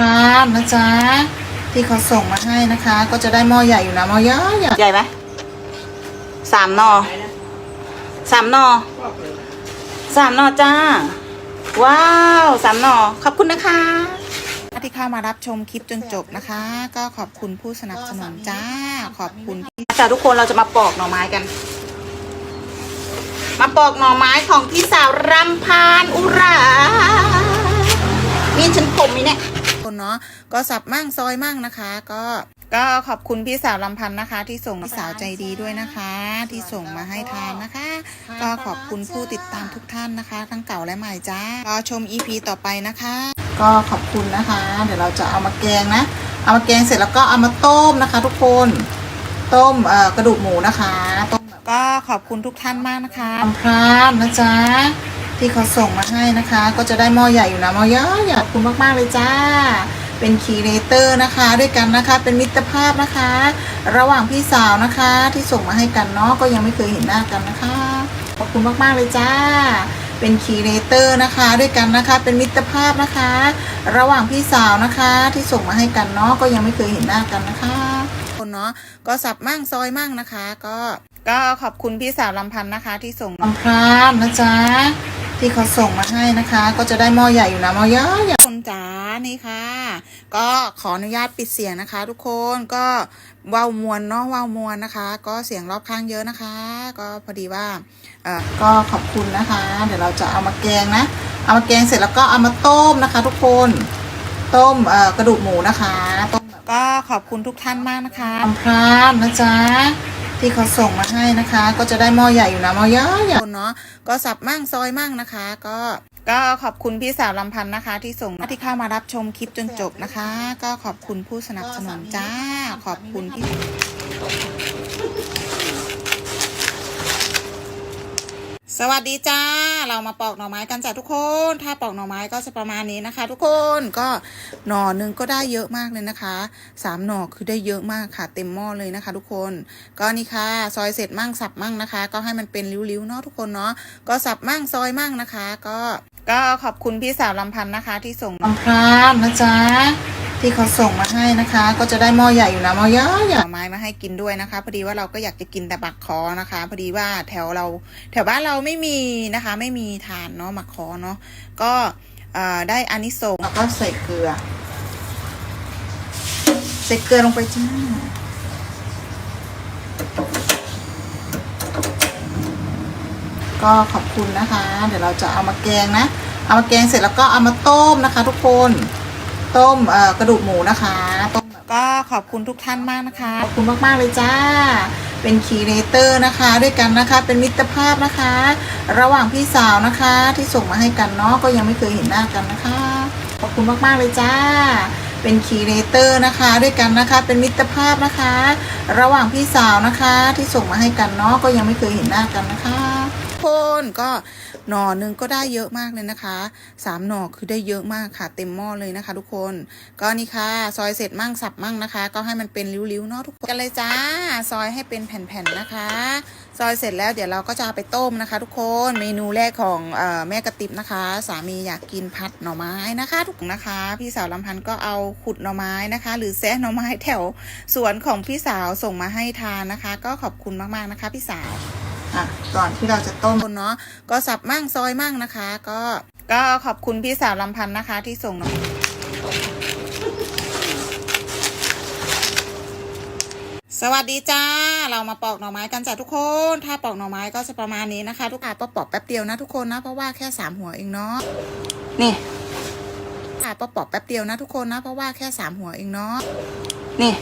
รานนะจ๊ะที่เขาส่งมาให้นะคะ ก็จะได้หม้อใหญ่อยู่นะหม้อใหญ่ใหญ่ใหญ่ไหมสามหนอสามหนอสามหนอจ้า ว้าวสามหนอขอบคุณนะคะที่เข้ามารับชมคลิปจนจบนะคะ ก็ขอบคุณผู้สนับสนุนจ้า ขอบคุณพี่จ้าทุกคนเราจะมาปอกหน่อไม้กัน มาปอกหน่อไม้ของพี่สาวรำพานอุรามีนฉันผมมีเนี่ย คนเนาะก็สับมั่งซอยมั่งนะคะ ก็ก็ขอบคุณพี่สาวลำพันธ์นะคะ ที่ส่งพี่สาวใจดีด้วยนะคะ ที่ส่งมาให้ทานนะคะ ก็ขอบคุณผู้ติดตามทุกท่านนะคะ ทั้งเก่าและใหม่จ้ารอชม EP ต่อไปนะคะ ก็ขอบคุณนะคะ เดี๋ยวเราจะเอามาแกงนะ เอามาแกงเสร็จแล้วก็เอามาต้มนะคะ ทุกคนต้มเอ่อกระดูกหมูนะคะต้มก็ขอบคุณทุกท่านมากนะคะลำพรานนะจ๊ะ ที่เขาส่งมาให้นะคะ ก็จะได้หม้อใหญ่อยู่นะหม้อใหญ่ใหญ่ขอบคุณมากๆเลยจ้า เป็นคีเรเตอร์นะคะ ด้วยกันนะคะ เป็นมิตรภาพนะคะ ระหว่างพี่สาวนะคะ ที่ส่งมาให้กันเนาะก็ยังไม่เคยเห็นหน้ากันนะคะ ขอบคุณมากๆเลยจ้าเป็นคีเรเตอร์นะคะ ด้วยกันนะคะ เป็นมิตรภาพนะคะ ระหว่างพี่สาวนะคะ ที่ส่งมาให้กันเนาะก็ยังไม่เคยเห็นหน้ากันนะคะ คนเนาะก็สับมั่งซอยมั่งนะคะ ก็ก็ขอบคุณพี่สาวลำพันธ์นะคะ ที่ส่งลำพรานนะจ๊ะ ที่เขาส่งมาให้นะคะ ก็จะได้หม้อใหญ่อยู่นะหม้อใหญ่ใหญ่คนจ๋านี่ค่ะ ก็ขออนุญาตปิดเสียงนะคะ ทุกคนก็เว้ามวลเนาะเว้ามวลนะคะ ก็เสียงรอบข้างเยอะนะคะ ก็พอดีว่าเอ่อก็ขอบคุณนะคะ เดี๋ยวเราจะเอามาแกงนะเอามาแกงเสร็จแล้วก็เอามาต้มนะคะ ทุกคนต้มเอ่อกระดูกหมูนะคะต้มก็ขอบคุณทุกท่านมากนะคะลำพรานนะจ๊ะ ที่เขาส่งมาให้นะคะ ก็จะได้หม้อใหญ่อยู่นะหม้อใหญ่ใหญ่คนเนาะก็สับมั่งซอยมั่งนะคะ ก็ก็ขอบคุณพี่สาวลำพันธ์นะคะ ที่ส่งที่เข้ามารับชมคลิปจนจบนะคะ ก็ขอบคุณผู้สนับสนุนจ้า ขอบคุณที่ สวัสดีจ้า เรามาปอกหน่อไม้กันจ้ะทุกคน ถ้าปอกหน่อไม้ก็จะประมาณนี้นะคะ ทุกคนก็หน่อหนึ่งก็ได้เยอะมากเลยนะคะสามหน่อคือได้เยอะมากค่ะ เต็มหม้อเลยนะคะ ทุกคนก็นี่ค่ะ ซอยเสร็จมั่งสับมั่งนะคะ ก็ให้มันเป็นริ้วๆเนาะทุกคนเนาะก็สับมั่งซอยมั่งนะคะ ก็ก็ขอบคุณพี่สาวลำพันธ์นะคะ ที่ส่งลำพรานนะจ๊ะ ที่เขาส่งมาให้นะคะ ก็จะได้หม้อใหญ่อยู่นะหม้อใหญ่ใหญ่ไม้มาให้กินด้วยนะคะ พอดีว่าเราก็อยากจะกินแต่บักคอนะคะ พอดีว่าแถวเรา แถวบ้านเราไม่มีนะคะ ไม่มีทานเนาะหมักคอเนาะก็ได้อานิสงส์แล้วก็ใส่เกลือ ใส่เกลือลงไปจ้าก็ขอบคุณนะคะ เดี๋ยวเราจะเอามาแกงนะ เอามาแกงเสร็จแล้วก็เอามาต้มนะคะ ทุกคน ต้มเอ่อกระดูกหมูนะคะต้มก็ขอบคุณทุกท่านมากนะคะ ขอบคุณมาก ๆ เลยจ้า เป็นคีเรเตอร์นะคะ ด้วยกันนะคะ เป็นมิตรภาพนะคะ ระหว่างพี่สาวนะคะ ที่ส่งมาให้กันเนาะก็ยังไม่เคยเห็นหน้ากันนะคะ ขอบคุณมาก ๆ เลยจ้า เป็นคีเรเตอร์นะคะ ด้วยกันนะคะ เป็นมิตรภาพนะคะ ระหว่างพี่สาวนะคะ ที่ส่งมาให้กันเนาะก็ยังไม่เคยเห็นหน้ากันนะคะทุกคนก็ หน่อหนึ่งก็ได้เยอะมากเลยนะคะสามหน่อคือได้เยอะมากค่ะ เต็มหม้อเลยนะคะ ทุกคน ก็นี่ค่ะ ซอยเสร็จมั่งสับมั่งนะคะ ก็ให้มันเป็นริ้วๆเนาะทุกคนกันเลยจ้า ซอยให้เป็นแผ่นๆนะคะ ซอยเสร็จแล้วเดี๋ยวเราก็จะเอาไปต้มนะคะ ทุกคนเมนูแรกของออแม่กระติบนะคะ สามีอยากกินผัดหน่อไม้นะคะ ทุกคนนะคะ พี่สาวลำพันธ์ก็เอาขุดหน่อไม้นะคะ หรือแซะหน่อไม้แถวสวนของพี่สาวส่งมาให้ทานนะคะ ก็ขอบคุณมากๆนะคะ พี่สาว อะก่อนที่เราจะต้มเนาะก็สับมั่งซอยมั่งนะคะ ก็ก็ขอบคุณพี่สาวลำพันธ์นะคะ ที่ส่งเนาะสวัสดีจ้า เรามาปอกหน่อไม้กันจ้ะทุกคน ถ้าปอกหน่อไม้ก็จะประมาณนี้นะคะ ทุกคนปอกแป๊บเดียวนะทุกคนนะ เพราะว่าแค่สามหัวเองเนาะนี่ค่ะปอกแป๊บเดียวนะทุกคนนะ เพราะว่าแค่สามหัวเองเนาะนี่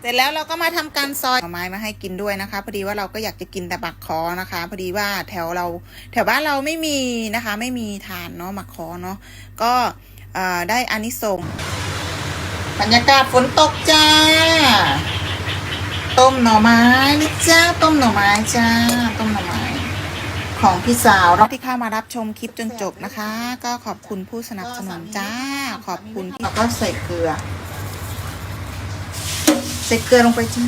เสร็จแล้วเราก็มาทำการซอยไม้มาให้กินด้วยนะคะพอดีว่าเราก็อยากจะกินแต่บักคอนะคะพอดีว่าแถวเราแถวบ้านเราไม่มีนะคะ ไม่มีทานเนาะหมักคอเนาะก็ได้อานิสงส์บรรยากาศฝนตกจ้า ต้มหน่อไม้นะจ้าต้มหน่อไม้จ้าต้มหน่อไม้ของพี่สาวที่เข้ามารับชมคลิปจนจบนะคะ ก็ขอบคุณผู้สนับสนุนจ้า ขอบคุณพี่แล้วก็ใส่เกลือ ใส่เกลือลงไปจ้า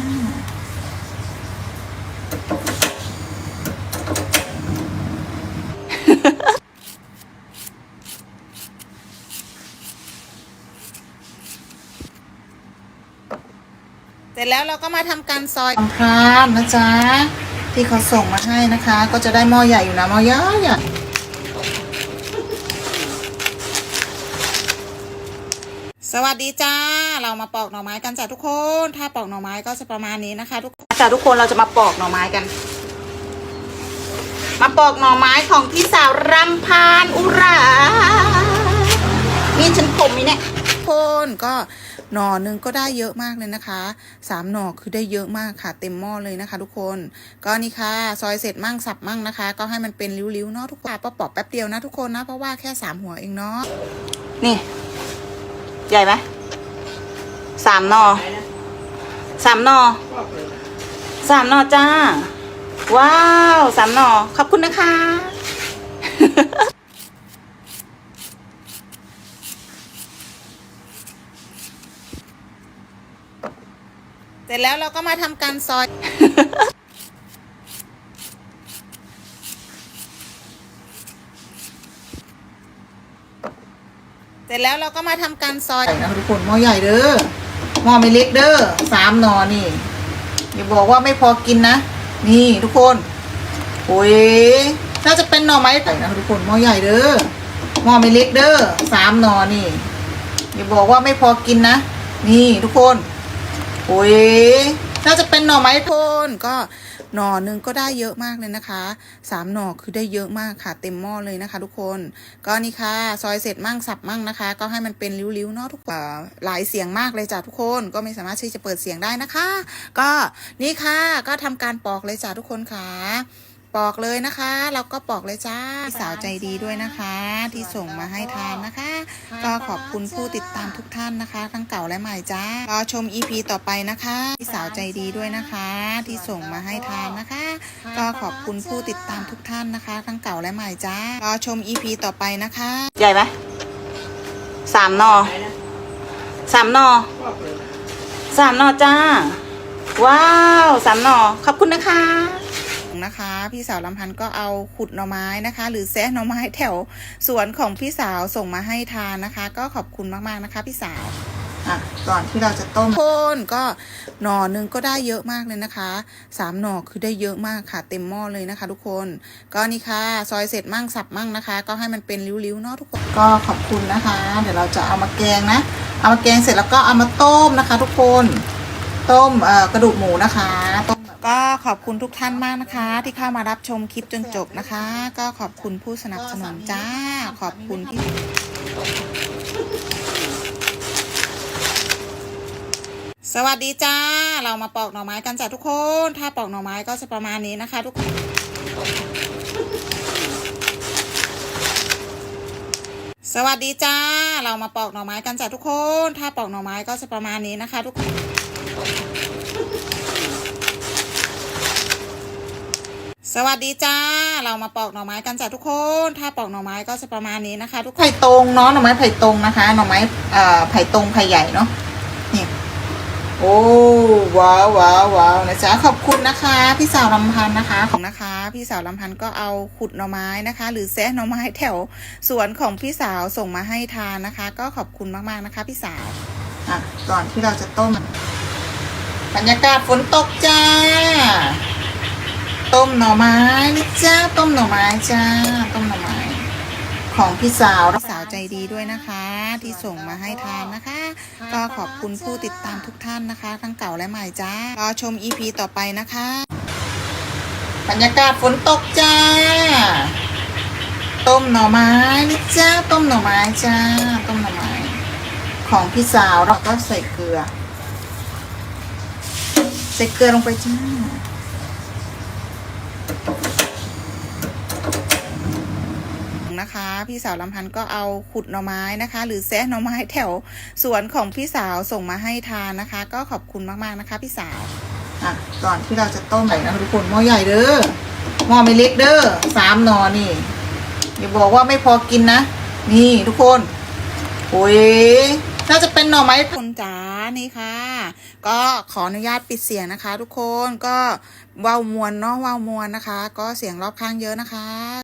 เสร็จแล้วเราก็มาทำการซอยพร้ามนะจ๊ะ ที่เขาส่งมาให้นะคะ ก็จะได้หม้อใหญ่อยู่นะหม้อใหญ่ สวัสดีจ้า เรามาปอกหน่อไม้กันจ้ะทุกคน ถ้าปอกหน่อไม้ก็จะประมาณนี้นะคะ ทุกคนจ้ะทุกคนเราจะมาปอกหน่อไม้กัน มาปอกหน่อไม้ของพี่สาวรำพานอุรานี่ฉันผมมีเนี่ยทุกคนก็หน่อหนึ่งก็ได้เยอะมากเลยนะคะสามหน่อคือได้เยอะมากค่ะ เต็มหม้อเลยนะคะ ทุกคน ก็นี่ค่ะ ซอยเสร็จมั่งสับมั่งนะคะ ก็ให้มันเป็นริ้วๆเนาะทุกคนปอปอกแป๊บเดียวนะทุกคนนะเพราะว่าแค่สามหัวเองเนาะนี่ ใหญ่ไหมสามนอสามนอสามนอจ้า ว้าวสามนอขอบคุณนะคะ เสร็จแล้วเราก็มาทำการซอย สร็จแล้วเราก็มาทำการซอยนะทุกคนหม้อใหญ่เด้อหม้อไม่เล็กเด้อสามหนอนี่อย่าบอกว่าไม่พอกินนะนี่ทุกคนโอ้ยน่าจะเป็นหน่อไม้ไก่นะทุกคนหม้อใหญ่เด้อหม้อไม่เล็กเด้อสามหนอนี่อย่าบอกว่าไม่พอกินนะนี่ทุกคนโอ้ยน่าจะเป็นหน่อไม้โคนก็ หน่อหนึ่งก็ได้เยอะมากเลยนะคะสามหน่อคือได้เยอะมากค่ะ เต็มหม้อเลยนะคะ ทุกคนก็นี่ค่ะ ซอยเสร็จมั่งสับมั่งนะคะ ก็ให้มันเป็นริ้วๆเนาะทุกคนหลายเสียงมากเลยจ้ะทุกคนก็ไม่สามารถที่จะเปิดเสียงได้นะคะ ก็นี่ค่ะก็ทำการปอกเลยจ้ะทุกคนค่ะ ปอกเลยนะคะ เราก็ปอกเลยจ้าพี่สาวใจดีด้วยนะคะ ที่ส่งมาให้ทานนะคะ ก็ขอบคุณผู้ติดตามทุกท่านนะคะ ทั้งเก่าและใหม่จ้ารอชม EP ต่อไปนะคะพี่สาวใจดีด้วยนะคะ ที่ส่งมาให้ทานนะคะ ก็ขอบคุณผู้ติดตามทุกท่านนะคะ ทั้งเก่าและใหม่จ้ารอชม EP ต่อไปนะคะ ใหญ่ไหมสามหนอสามหนอสามหนอจ้า ว้าวสามหนอขอบคุณนะคะ นะคะ พี่สาวลำพันธ์ก็เอาขุดหน่อไม้นะคะ หรือแซะหน่อไม้แถวสวนของพี่สาวส่งมาให้ทานนะคะ ก็ขอบคุณมากๆนะคะ พี่สาวอะก่อนที่เราจะต้มโคนก็หน่อหนึ่งก็ได้เยอะมากเลยนะคะสามหน่อคือได้เยอะมากค่ะ เต็มหม้อเลยนะคะ ทุกคนก็นี่ค่ะ ซอยเสร็จมั่งสับมั่งนะคะ ก็ให้มันเป็นริ้วๆเนาะทุกคนก็ขอบคุณนะคะ เดี๋ยวเราจะเอามาแกงนะ เอามาแกงเสร็จแล้วก็เอามาต้มนะคะ ทุกคน ต้มกระดูกหมูนะคะต้ม ก็ขอบคุณทุกท่านมากนะคะ ที่เข้ามารับชมคลิปจนจบนะคะ ก็ขอบคุณผู้สนับสนุนจ้า ขอบคุณที่สวัสดีจ้า เรามาปอกหน่อไม้กันจ้ะทุกคน ถ้าปอกหน่อไม้ก็จะประมาณนี้นะคะ ทุกคน สวัสดีจ้า เรามาปอกหน่อไม้กันจ้ะทุกคน ถ้าปอกหน่อไม้ก็จะประมาณนี้นะคะ ทุกคน สวัสดีจ้า เรามาปอกหน่อไม้กันจ้ะทุกคน ถ้าปอกหน่อไม้ก็จะประมาณนี้นะคะ ทุกคนไผ่ตรงเนาะหน่อไม้ไผ่ตรงนะคะ หน่อไม้เอ่อไผ่ตรงไผ่ใหญ่เนาะนี่โอ้ว้าวว้าวว้าวนะจ๊ะขอบคุณนะคะ พี่สาวลำพันธ์นะคะของนะคะ พี่สาวลำพันธ์ก็เอาขุดหน่อไม้นะคะ หรือแซะหน่อไม้แถวสวนของพี่สาวส่งมาให้ทานนะคะ ก็ขอบคุณมากๆนะคะ พี่สาวอะก่อนที่เราจะต้มบรรยากาศฝนตกจ้า ต้มหน่อไม้นะจ้าต้มหน่อไม้จ้าต้มหน่อไม้ ของพี่สาวพี่สาวใจดีด้วยนะคะ ที่ส่งมาให้ทานนะคะ ก็ขอบคุณผู้ติดตามทุกท่านนะคะ ทั้งเก่าและใหม่จ้ารอชม EP ต่อไปนะคะ บรรยากาศฝนตกจ้า ต้มหน่อไม้นะจ้าต้มหน่อไม้จ้าต้มหน่อไม้ ของพี่สาวเราก็ใส่เกลือ ใส่เกลือลงไปจ้า นะคะ พี่สาวลำพันธ์ก็เอาขุดหน่อไม้นะคะ หรือแซะหน่อไม้แถวสวนของพี่สาวส่งมาให้ทานนะคะ ก็ขอบคุณมากๆนะคะ พี่สาวอะก่อนที่เราจะต้มใหญ่นะทุกคนหม้อใหญ่เด้อหม้อไม่เล็กเด้อสามหนอนี่อย่าบอกว่าไม่พอกินนะ นี่ทุกคนโอ้ยน่าจะเป็นหน่อไม้คุณจ๋านี่ค่ะ ก็ขออนุญาตปิดเสียงนะคะ ทุกคนก็ว้าวมวนเนาะว้าวมวนนะคะ ก็เสียงรอบข้างเยอะนะคะ